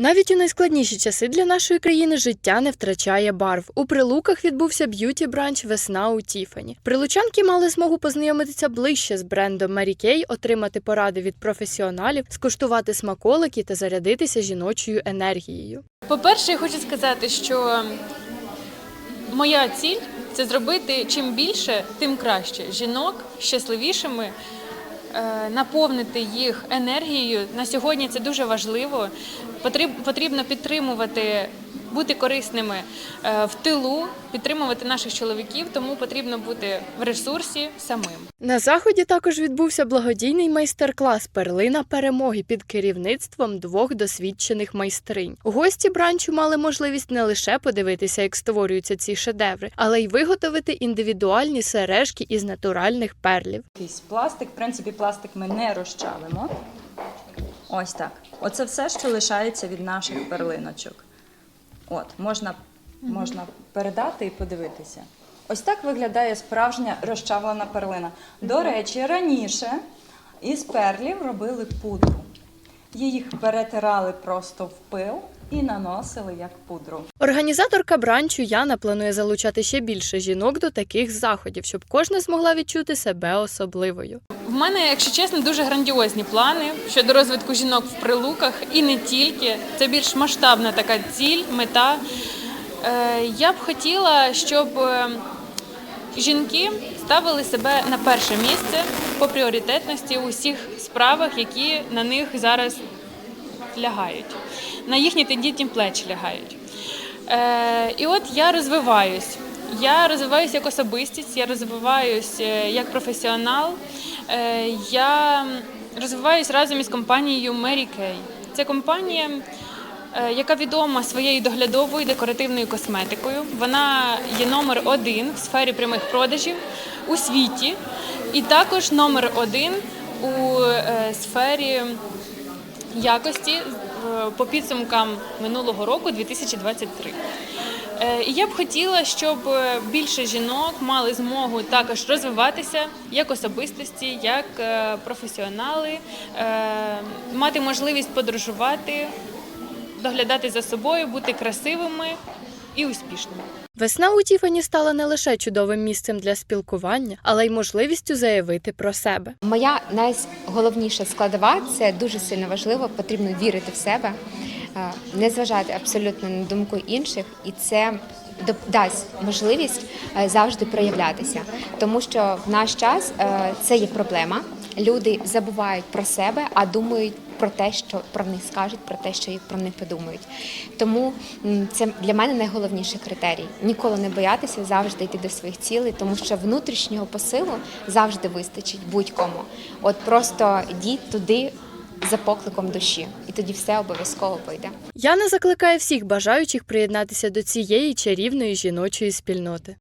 Навіть у найскладніші часи для нашої країни життя не втрачає барв. У прилуках відбувся б'юті бранч Весна у Тіфані. Прилучанки мали змогу познайомитися ближче з брендом Mary Kay, отримати поради від професіоналів, скуштувати смаколики та зарядитися жіночою енергією. По-перше, я хочу сказати, що моя ціль це зробити чим більше, тим краще. Жінок щасливішими, наповнити їх енергією. На сьогодні це дуже важливо. Потрібно підтримувати, бути корисними е, в тилу, підтримувати наших чоловіків, тому потрібно бути в ресурсі самим. На заході також відбувся благодійний майстер-клас Перлина перемоги під керівництвом двох досвідчених майстринь. Гості бранчу мали можливість не лише подивитися, як створюються ці шедеври, але й виготовити індивідуальні сережки із натуральних перлів. Якийсь пластик. В принципі, пластик ми не розчавимо. Ось так. Оце все, що лишається від наших перлиночок. От, можна, можна передати і подивитися. Ось так виглядає справжня розчавлена перлина. До речі, раніше із перлів робили пудру. Їх перетирали просто в пил і наносили як пудру. Організаторка бранчу Яна планує залучати ще більше жінок до таких заходів, щоб кожна змогла відчути себе особливою. В мене, якщо чесно, дуже грандіозні плани щодо розвитку жінок в прилуках і не тільки. Це більш масштабна така ціль, мета. Е, Я б хотіла, щоб е, жінки ставили себе на перше місце по пріоритетності у всіх справах, які на них зараз лягають, на їхні тендітні плечі лягають. Е, і от я розвиваюсь. Я розвиваюся як особистість, я розвиваюсь е, як професіонал. Е, я розвиваюсь разом із компанією Mary Kay. Це компанія, е, яка відома своєю доглядовою декоративною косметикою. Вона є номер один в сфері прямих продажів у світі, і також номер один у е, сфері якості е, по підсумкам минулого року 2023. Е, І я б хотіла, щоб е, більше жінок мали змогу також розвиватися як особистості, як професіонали, мати можливість подорожувати, доглядати за собою, бути красивими і успішними. Весна у Тіфані стала не лише чудовим місцем для спілкування, але й можливістю заявити про себе. Моя найголовніша складова це дуже сильно важливо. Потрібно вірити в себе, е, не зважати абсолютно на думку інших, і це дасть можливість е, завжди проявлятися, тому що в наш час е, це є проблема. Люди забувають про себе, а думають про те, що про них скажуть, про те, що їх про них подумають. Тому це для мене найголовніший критерій. Ніколи не боятися, завжди йти до своїх цілей, тому що внутрішнього посилу завжди вистачить будь-кому. От просто йдіть туди за покликом душі, і тоді все обов'язково вийде. Яна закликає всіх бажаючих приєднатися до цієї чарівної жіночої спільноти.